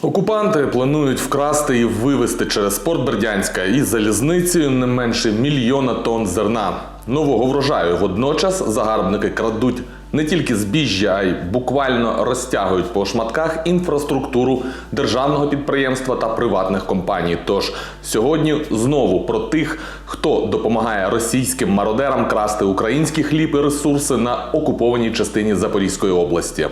Окупанти планують вкрасти і вивезти через порт Бердянська із залізницею не менше мільйона тонн зерна. Нового врожаю водночас загарбники крадуть не тільки збіжжя, а й буквально розтягують по шматках інфраструктуру державного підприємства та приватних компаній. Тож сьогодні знову про тих, хто допомагає російським мародерам красти український хліб і ресурси на окупованій частині Запорізької області.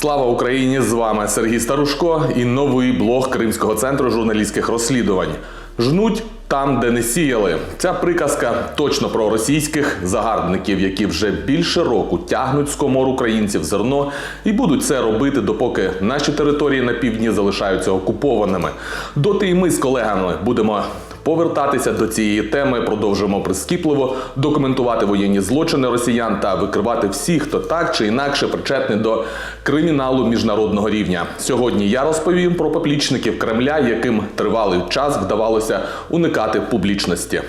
Слава Україні! З вами Сергій Старушко і новий блог Кримського центру журналістських розслідувань. Жнуть там, де не сіяли. Ця приказка точно про російських загарбників, які вже більше року тягнуть з комор українців зерно і будуть це робити, допоки наші території на півдні залишаються окупованими. Доти і ми з колегами будемо повертатися до цієї теми, продовжуємо прискіпливо документувати воєнні злочини росіян та викривати всіх, хто так чи інакше причетний до криміналу міжнародного рівня. Сьогодні я розповім про поплічників Кремля, яким тривалий час вдавалося уникати публічності.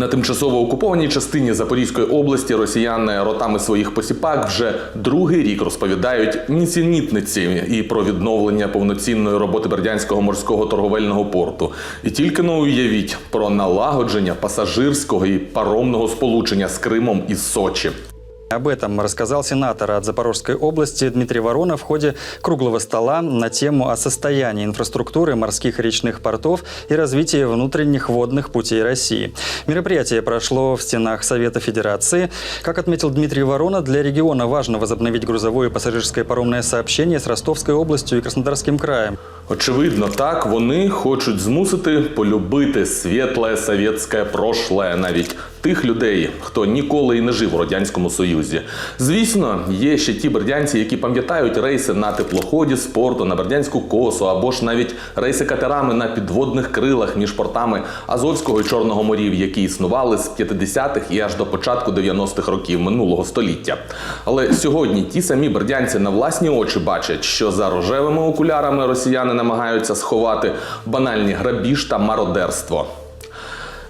На тимчасово окупованій частині Запорізької області росіяни ротами своїх посіпак вже другий рік розповідають нісенітниці і про відновлення повноцінної роботи Бердянського морського торговельного порту. І тільки но уявіть про налагодження пасажирського і паромного сполучення з Кримом і Сочі. Об этом рассказал сенатор от Запорожской области Дмитрий Ворона в ходе круглого стола на тему о состоянии инфраструктуры морских и речных портов и развитии внутренних водных путей России. Мероприятие прошло в стенах Совета Федерации. Как отметил Дмитрий Ворона, для региона важно возобновить грузовое и пассажирское паромное сообщение с Ростовской областью и Краснодарским краем. Очевидно, так вони хочуть змусити полюбити світле совєтське прошле, навіть тих людей, хто ніколи і не жив у радянському союзі. Звісно, є ще ті бердянці, які пам'ятають рейси на теплоході з порту на бердянську косу, або ж навіть рейси катерами на підводних крилах між портами Азовського і Чорного морів, які існували з 50-х і аж до початку 90-х років минулого століття. Але сьогодні ті самі бердянці на власні очі бачать, що за рожевими окулярами росіяни намагаються сховати банальні грабіж та мародерство.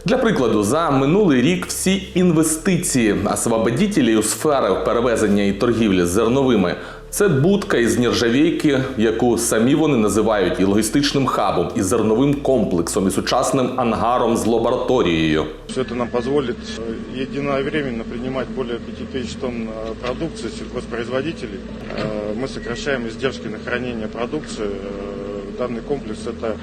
Для прикладу, за минулий рік всі інвестиції освободітелів у сфери перевезення і торгівлі з зерновими це будка із нержавійки, яку самі вони називають і логістичним хабом, і зерновим комплексом, і сучасним ангаром з лабораторією. Все это нам позволит э, единовременно принимать более 5000 тонн э, продукции сельхозпроизводителей. Э, Мы сокращаем издержки на хранение продукции. Э, Данный комплекс – это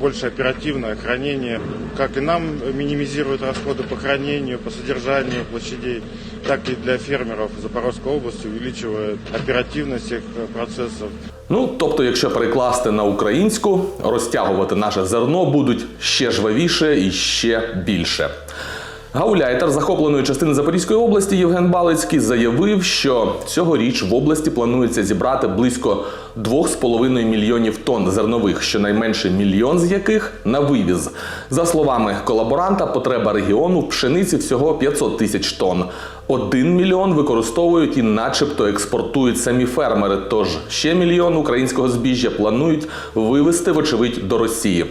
больше оперативное хранение. Как и нам минимизирует расходы по хранению, по содержанию площадей, так и для фермеров Запорожской области увеличивает оперативность их э, процессов. Ну, тобто, якщо перекласти на українську, розтягувати наше зерно будуть ще жвавіше і ще більше. Гауляйтер захопленої частини Запорізької області Євген Балицький заявив, що цьогоріч в області планується зібрати близько 2,5 мільйонів тонн зернових, щонайменше мільйон з яких на вивіз. За словами колаборанта, потреба регіону в пшениці всього 500 тисяч тонн. Один мільйон використовують і, начебто, експортують самі фермери. Тож ще мільйон українського збіжжя планують вивезти, вочевидь, до Росії.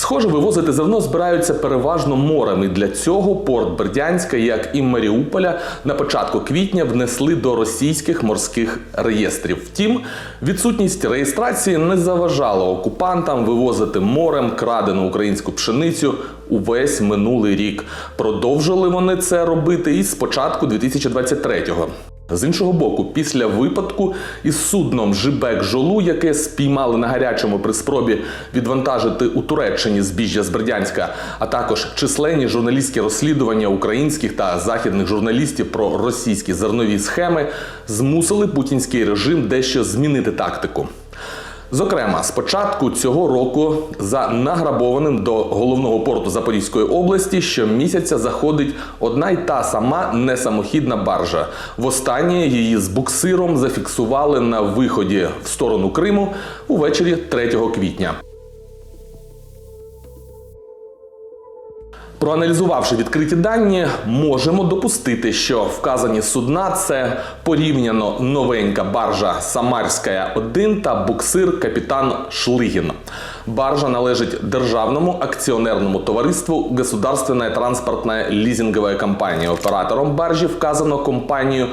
Схоже, вивозити зерно збираються переважно морем. І для цього порт Бердянська, як і Маріуполя, на початку квітня внесли до російських морських реєстрів. Втім, відсутність реєстрації не заважала окупантам вивозити морем крадену українську пшеницю увесь минулий рік. Продовжили вони це робити і з початку 2023-го. З іншого боку, після випадку із судном Жибек Жолу, яке спіймали на гарячому при спробі відвантажити у Туреччині збіжжя з Бердянська, а також численні журналістські розслідування українських та західних журналістів про російські зернові схеми, змусили путінський режим дещо змінити тактику. Зокрема, з початку цього року за награбованим до головного порту Запорізької області щомісяця заходить одна й та сама несамохідна баржа. Востаннє її з буксиром зафіксували на виході в сторону Криму увечері 3 квітня. Проаналізувавши відкриті дані, можемо допустити, що вказані судна це порівняно новенька баржа Самарська 1 та буксир Капітан Шлигін. Баржа належить державному акціонерному товариству Государственная транспортная лізинговая компанія. Оператором баржі вказано компанію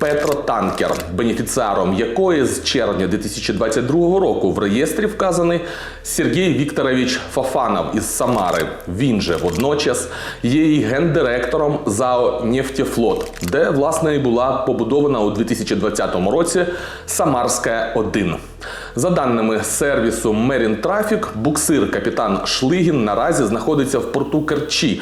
Петротанкер, бенефіціаром якої з червня 2022 року в реєстрі вказаний Сергій Вікторович Фафанов із Самари. Він же водночас є і гендиректором ЗАО «Нефтефлот», де власне і була побудована у 2020 році Самарська 1. За даними сервісу Мерін Трафік, буксир капітан Шлигін наразі знаходиться в порту Керчі.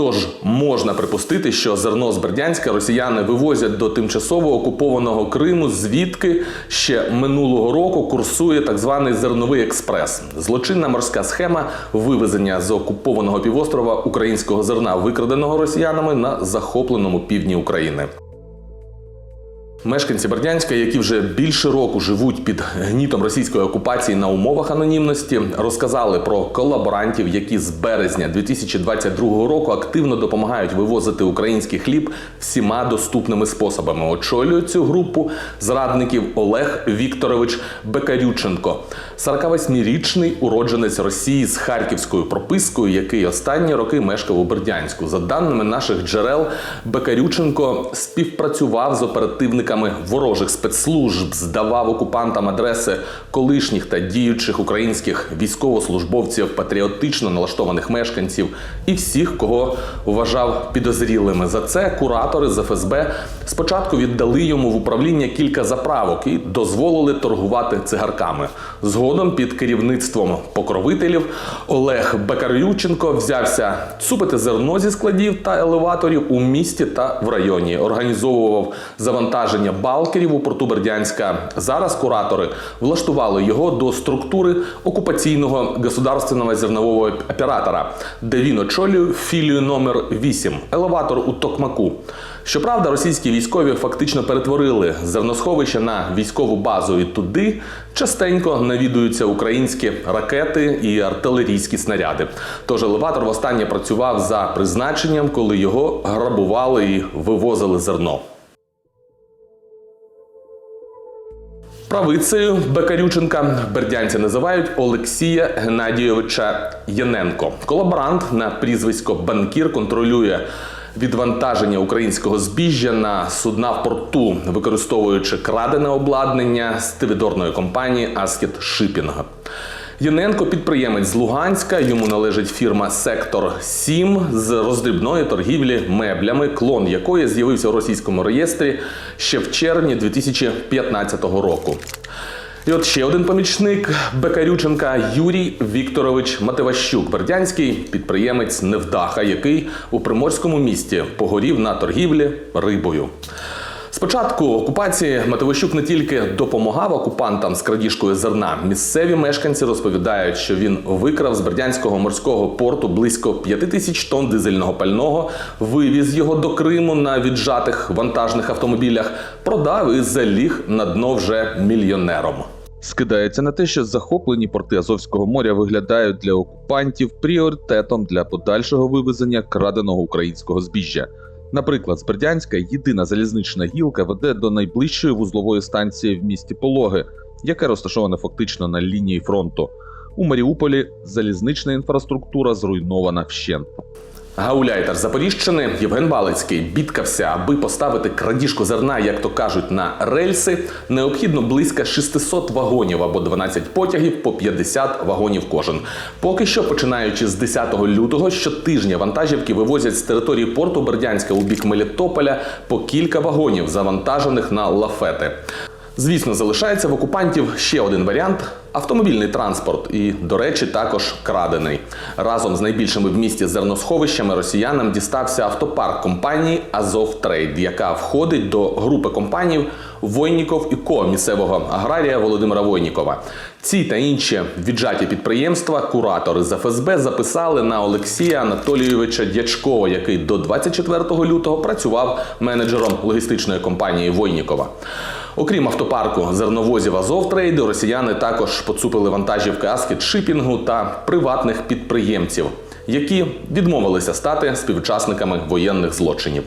Тож можна припустити, що зерно з Бердянська росіяни вивозять до тимчасово окупованого Криму, звідки ще минулого року курсує так званий зерновий експрес. Злочинна морська схема вивезення з окупованого півострова українського зерна, викраденого росіянами на захопленому півдні України. Мешканці Бердянська, які вже більше року живуть під гнітом російської окупації на умовах анонімності, розказали про колаборантів, які з березня 2022 року активно допомагають вивозити український хліб всіма доступними способами. Очолює цю групу зрадників Олег Вікторович Бекарюченко, 48-річний уродженець Росії з харківською пропискою, який останні роки мешкав у Бердянську. За даними наших джерел, Бекарюченко співпрацював з оперативниками ворожих спецслужб, здавав окупантам адреси колишніх та діючих українських військовослужбовців, патріотично налаштованих мешканців і всіх, кого вважав підозрілими. За це куратори з ФСБ спочатку віддали йому в управління кілька заправок і дозволили торгувати цигарками. Згодом під керівництвом покровителів Олег Бекарюченко взявся цупити зерно зі складів та елеваторів у місті та в районі, організовував завантаження балкерів у порту Бердянська. Зараз куратори влаштували його до структури окупаційного государственного зернового оператора, де він очолює філію номер 8 елеватор у Токмаку. Щоправда, російські військові фактично перетворили зерносховище на військову базу, і туди частенько навідуються українські ракети і артилерійські снаряди. Тож елеватор востаннє працював за призначенням, коли його грабували і вивозили зерно. Правицею Бекарюченка бердянці називають Олексія Геннадійовича Яненко. Колаборант на прізвисько Банкір контролює відвантаження українського збіжжя на судна в порту, використовуючи крадене обладнання з тивідорної компанії Аскет Шипінг. Яненко підприємець з Луганська. Йому належить фірма Сектор 7 з роздрібної торгівлі меблями, клон якої з'явився у російському реєстрі ще в червні 2015 року. І от ще один помічник Бекарюченка Юрій Вікторович Мативащук, бердянський підприємець Невдаха, який у приморському місті погорів на торгівлі рибою. Спочатку окупації Мативощук не тільки допомагав окупантам з крадіжкою зерна. Місцеві мешканці розповідають, що він викрав з Бердянського морського порту близько 5 тисяч тонн дизельного пального, вивіз його до Криму на віджатих вантажних автомобілях, продав і заліг на дно вже мільйонером. Скидається на те, що захоплені порти Азовського моря виглядають для окупантів пріоритетом для подальшого вивезення краденого українського збіжжя. Наприклад, з Бердянська єдина залізнична гілка веде до найближчої вузлової станції в місті Пологи, яке розташована фактично на лінії фронту. У Маріуполі залізнична інфраструктура зруйнована вщент. Гауляйтер Запоріжчини Євген Балицький бідкався, аби поставити крадіжку зерна, як то кажуть, на рельси. Необхідно близько 600 вагонів або 12 потягів по 50 вагонів кожен. Поки що, починаючи з 10 лютого, щотижня вантажівки вивозять з території порту Бердянська у бік Мелітополя по кілька вагонів, завантажених на лафети. Звісно, залишається в окупантів ще один варіант автомобільний транспорт, і, до речі, також крадений. Разом з найбільшими в місті зерносховищами росіянам дістався автопарк компанії Азов Трейд, яка входить до групи компаній Войніков і Ко місцевого аграрія Володимира Войнікова. Ці та інші віджаті підприємства куратори з ФСБ записали на Олексія Анатолійовича Дячкова, який до 24 лютого працював менеджером логістичної компанії Войнікова. Окрім автопарку зерновозів Азовтрейду, росіяни також поцупили вантажівки Аскет Шипінгу та приватних підприємців, які відмовилися стати співучасниками воєнних злочинів.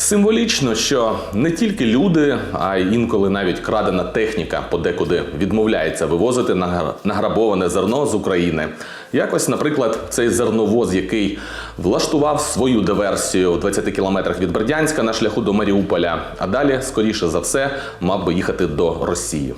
Символічно, що не тільки люди, а й інколи навіть крадена техніка подекуди відмовляється вивозити награ- награбоване зерно з України. Якось, наприклад, цей зерновоз, який влаштував свою диверсію в 20 кілометрах від Бердянська на шляху до Маріуполя, а далі, скоріше за все, мав би їхати до Росії.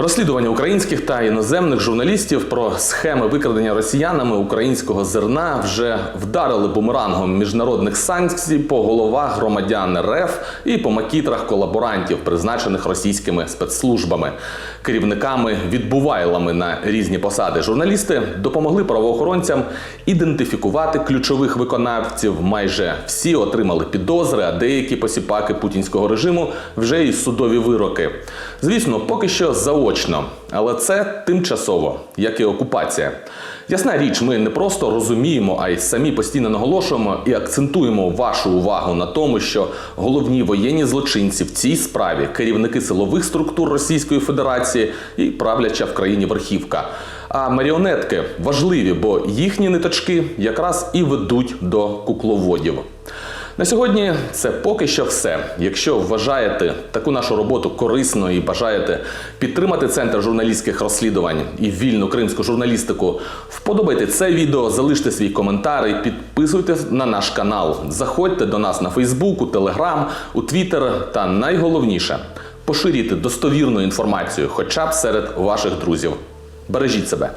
Розслідування українських та іноземних журналістів про схеми викрадення росіянами українського зерна вже вдарили бумерангом міжнародних санкцій по головах громадян РФ і по макітрах колаборантів, призначених російськими спецслужбами, керівниками відбувайлами на різні посади. Журналісти допомогли правоохоронцям ідентифікувати ключових виконавців. Майже всі отримали підозри, а деякі посіпаки путінського режиму вже й судові вироки. Звісно, поки що заочно, але це тимчасово, як і окупація. Ясна річ, ми не просто розуміємо, а й самі постійно наголошуємо і акцентуємо вашу увагу на тому, що головні воєнні злочинці в цій справі керівники силових структур Російської Федерації і правляча в країні верхівка. А маріонетки важливі, бо їхні ниточки якраз і ведуть до кукловодів. На сьогодні це поки що все. Якщо вважаєте таку нашу роботу корисною і бажаєте підтримати центр журналістських розслідувань і вільну кримську журналістику, вподобайте це відео, залиште свій коментар і підписуйтесь на наш канал. Заходьте до нас на Фейсбук, у Телеграм, у Твіттер та найголовніше поширюйте достовірну інформацію, хоча б серед ваших друзів. Бережіть себе.